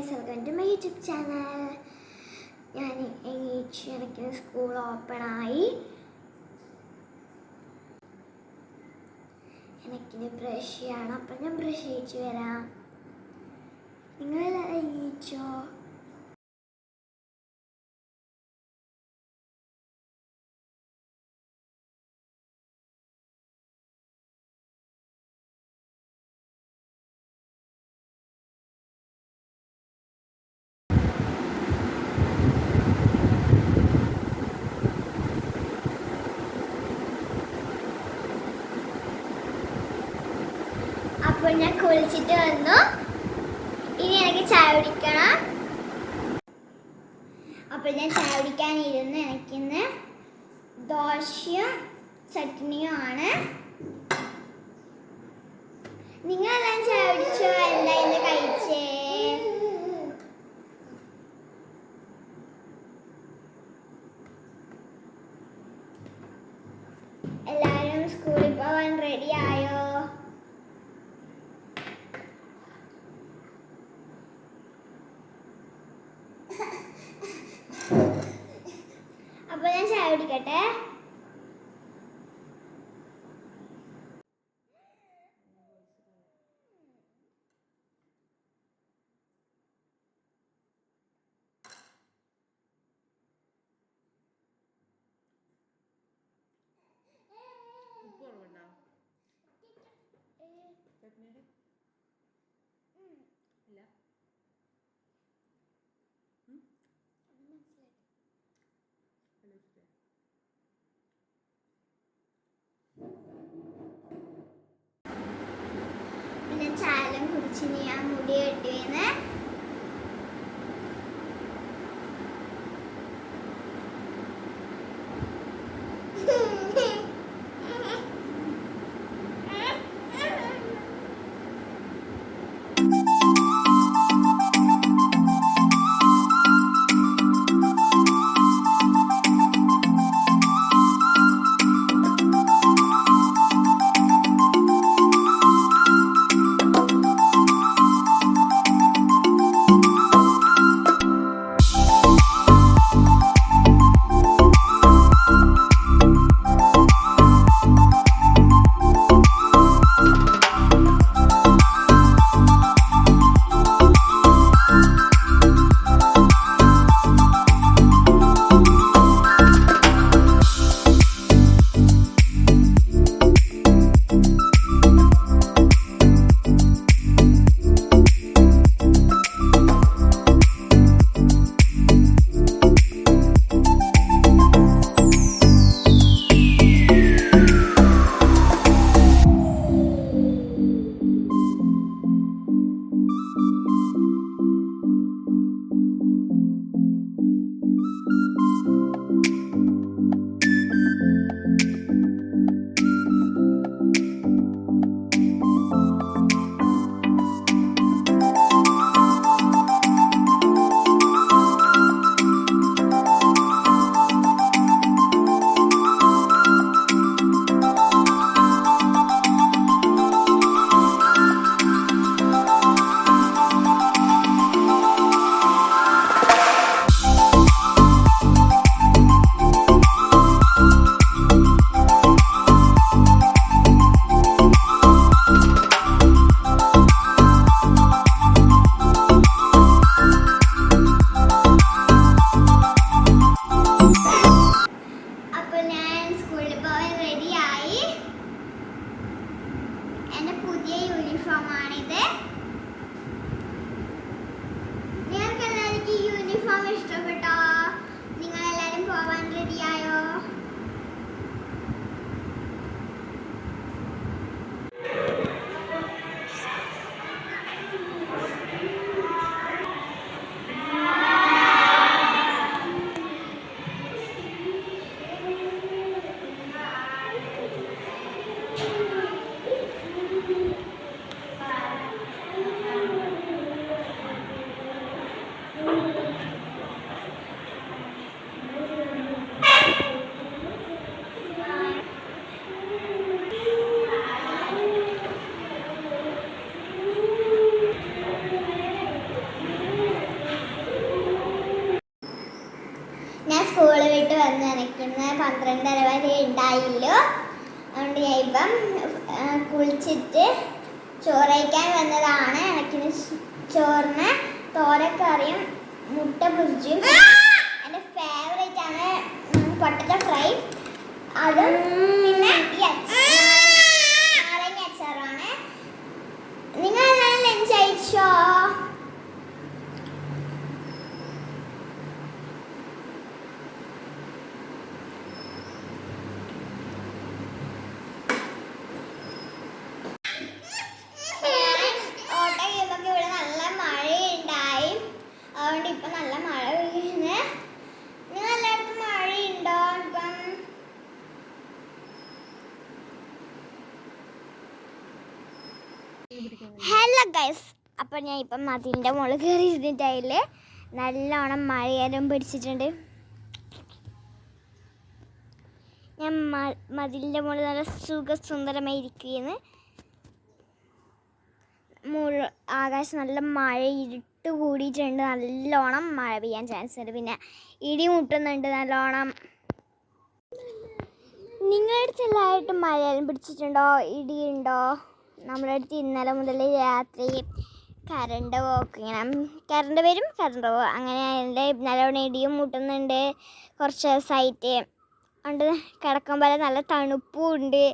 guys welcome to my YouTube channel ഞാൻ ഏച്ചി എനിക്ക് സ്കൂൾ ഓപ്പൺ ആയി. എനിക്കിനി ബ്രഷ് ചെയ്യണം. അപ്പം ഞാൻ ബ്രഷ് ചെയ്യിച്ച് വരാം. നിങ്ങളെല്ലാം എണീച്ചോ? അപ്പോൾ ഞാൻ കുളിച്ചിട്ട് വന്നു. ഇനി എനിക്ക് ചായ കുടിക്കണം. അപ്പോൾ ഞാൻ ചായ കുടിക്കാനിരുന്ന്. എനിക്കിന്ന് ദോശയും ചട്നിയും ആണ്. നിങ്ങളെല്ലാം ചായ കുടിച്ചോ? എന്താ ഇന്ന് കഴിച്ചേ? എല്ലാവരും സ്കൂളിൽ പോകാൻ റെഡി ആയോ അപ്പൊ ഞാൻ ചായ കുടിക്കട്ടെ ഉപ്പ് കുറവുണ്ടോ? ചട്നിയുടെ ചായലും ആ മുടി കെട്ടിയെന്ന് പോയിട്ട് വന്ന് നനയ്ക്കുന്ന പന്ത്രണ്ടര വരെ ഉണ്ടായില്ലോ. അതുകൊണ്ട് ഞാൻ ഇപ്പം കുളിച്ചിട്ട് ചോറയ്ക്കാൻ വന്നതാണ്. എനിക്കിന് ചോറിന് തോരക്കറിയും മുട്ട പൊരിച്ചും. എന്റെ ഫേവറേറ്റ് ആണ് പൊട്ടറ്റോ ഫ്രൈ. അതും പിന്നെ ഈ അച്ചാർ നാരങ്ങ അച്ചാറാണ് നിങ്ങൾ എല്ലാവരും ലഞ്ച് അയച്ചോ ഞാൻ ഓട്ടം ചെയ്യുമ്പോൾ ഇവിടെ നല്ല മഴയുണ്ടായി അതുകൊണ്ട് ഇപ്പൊ നല്ല മഴ പെയ്യുന്നേ നിങ്ങൾ എല്ലായിടത്തും മഴയുണ്ടോ ഇപ്പം ഹലോ ഗൈസ് അപ്പം ഞാൻ ഇപ്പം അതിന്റെ മുകളിൽ കയറി ഇരുന്നിട്ടായില്ലേ നല്ലോണം മഴയാലും പിടിച്ചിട്ടുണ്ട്. ഞാൻ മതിലിന്റെ മുകളിൽ നല്ല സുഖസുന്ദരമായി ഇരിക്കുകയെന്ന് മുഴു ആകാശം നല്ല മഴ ഇരുട്ട് കൂടിയിട്ടുണ്ട്. നല്ലോണം മഴ പെയ്യാൻ ചാൻസ് ഉണ്ട്. പിന്നെ ഇടി മുട്ടുന്നുണ്ട് നല്ലോണം. നിങ്ങളുടെ അടുത്ത് മഴയെല്ലാം പിടിച്ചിട്ടുണ്ടോ? ഇടിയുണ്ടോ? നമ്മുടെ അടുത്ത് ഇന്നലെ മുതൽ രാത്രി കറണ്ട് പോക്ക് ഇങ്ങനെ കറണ്ട് വരും കറണ്ട് പോകും. അങ്ങനെ അതിന്റെ നല്ലോണം ഇടിയും മുട്ടുന്നുണ്ട്. കുറച്ച് ദിവസമായിട്ട്. അതുകൊണ്ട് കിടക്കുമ്പോൾ നല്ല തണുപ്പും ഉണ്ട്.